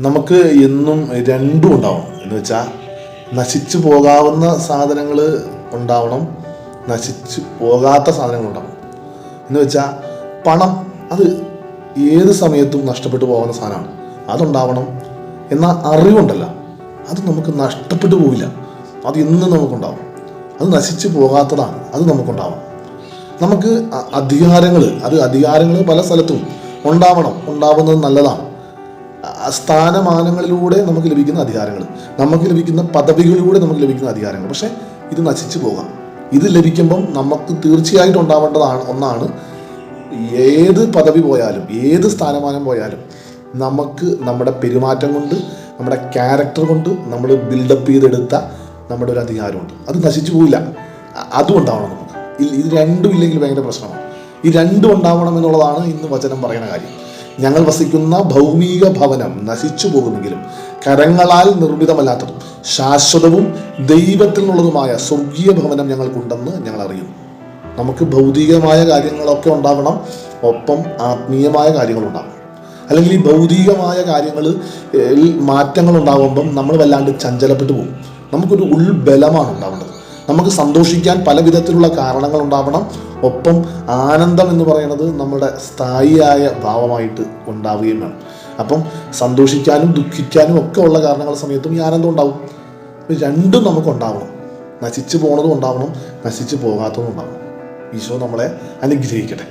നമുക്ക് എന്നും രണ്ടും ഉണ്ടാവണം എന്ന് വെച്ചാൽ നശിച്ചു പോകാവുന്ന സാധനങ്ങൾ ഉണ്ടാവണം നശിച്ചു പോകാത്ത സാധനങ്ങൾ ഉണ്ടാവണം. എന്ന് വെച്ചാൽ പണം അത് ഏത് സമയത്തും നഷ്ടപ്പെട്ടു പോകുന്ന സാധനമാണ്. അതുണ്ടാവണം എന്നാൽ അറിവുണ്ടല്ലോ. അത് നമുക്ക് നഷ്ടപ്പെട്ടു പോവില്ല. അത് ഇന്നും നമുക്കുണ്ടാവും. അത് നശിച്ചു പോകാത്തതാണ്. അത് നമുക്കുണ്ടാവും. നമുക്ക് അധികാരങ്ങൾ അത് അധികാരങ്ങൾ പല സ്ഥലത്തും ഉണ്ടാവണം. ഉണ്ടാവുന്നത് നല്ലതാണ്. സ്ഥാനമാനങ്ങളിലൂടെ നമുക്ക് ലഭിക്കുന്ന അധികാരങ്ങൾ നമുക്ക് ലഭിക്കുന്ന പദവികളിലൂടെ നമുക്ക് ലഭിക്കുന്ന അധികാരങ്ങൾ. പക്ഷേ ഇത് നശിച്ചു പോകാം. ഇത് ലഭിക്കുമ്പം നമുക്ക് തീർച്ചയായിട്ടും ഉണ്ടാവേണ്ടതാണ് ഒന്നാണ് ഏത് പദവി പോയാലും ഏത് സ്ഥാനമാനം പോയാലും നമുക്ക് നമ്മുടെ പെരുമാറ്റം കൊണ്ട് നമ്മുടെ ക്യാരക്ടർ കൊണ്ട് നമ്മൾ ബിൽഡപ്പ് ചെയ്തെടുത്ത നമ്മുടെ ഒരു അധികാരമുണ്ട്. അത് നശിച്ചു പോയില്ല അതും ഉണ്ടാവണം നമുക്ക്. ഇത് രണ്ടും ഇല്ലെങ്കിൽ ഭയങ്കര പ്രശ്നമാണ്. ഈ രണ്ടും ഉണ്ടാവണം എന്നുള്ളതാണ് ഇന്ന് വചനം പറയുന്ന കാര്യം. ഞങ്ങൾ വസിക്കുന്ന ഭൗമിക ഭവനം നശിച്ചു പോകുമെങ്കിലും കരങ്ങളാൽ നിർമ്മിതമല്ലാത്തതും ശാശ്വതവും ദൈവത്തിൽ നിന്നുള്ളതുമായ സ്വർഗീയ ഭവനം ഞങ്ങൾക്കുണ്ടെന്ന് ഞങ്ങൾ അറിയുന്നു. നമുക്ക് ഭൗതികമായ കാര്യങ്ങളൊക്കെ ഉണ്ടാവണം ഒപ്പം ആത്മീയമായ കാര്യങ്ങളുണ്ടാവണം അല്ലെങ്കിൽ ഈ ഭൗതികമായ കാര്യങ്ങൾ മാറ്റങ്ങൾ ഉണ്ടാകുമ്പം നമ്മൾ വല്ലാണ്ട് ചഞ്ചലപ്പെട്ടു പോകും. നമുക്കൊരു ഉൾബലമാണ് ഉണ്ടാവേണ്ടത്. നമുക്ക് സന്തോഷിക്കാൻ പല വിധത്തിലുള്ള കാരണങ്ങൾ ഉണ്ടാവണം. ഒപ്പം ആനന്ദം എന്ന് പറയുന്നത് നമ്മുടെ സ്ഥായിയായ ഭാവമായിട്ട് ഉണ്ടാവുകയും വേണം. അപ്പം സന്തോഷിക്കാനും ദുഃഖിക്കാനും ഒക്കെ ഉള്ള കാരണങ്ങൾ സമയത്തും ഈ ആനന്ദം ഉണ്ടാവും. രണ്ടും നമുക്ക് ഉണ്ടാവണം. നശിച്ചു പോണതും ഉണ്ടാവണം. നശിച്ചു പോകാത്തതും ഉണ്ടാവണം. ഈശോ നമ്മളെ അനുഗ്രഹിക്കട്ടെ.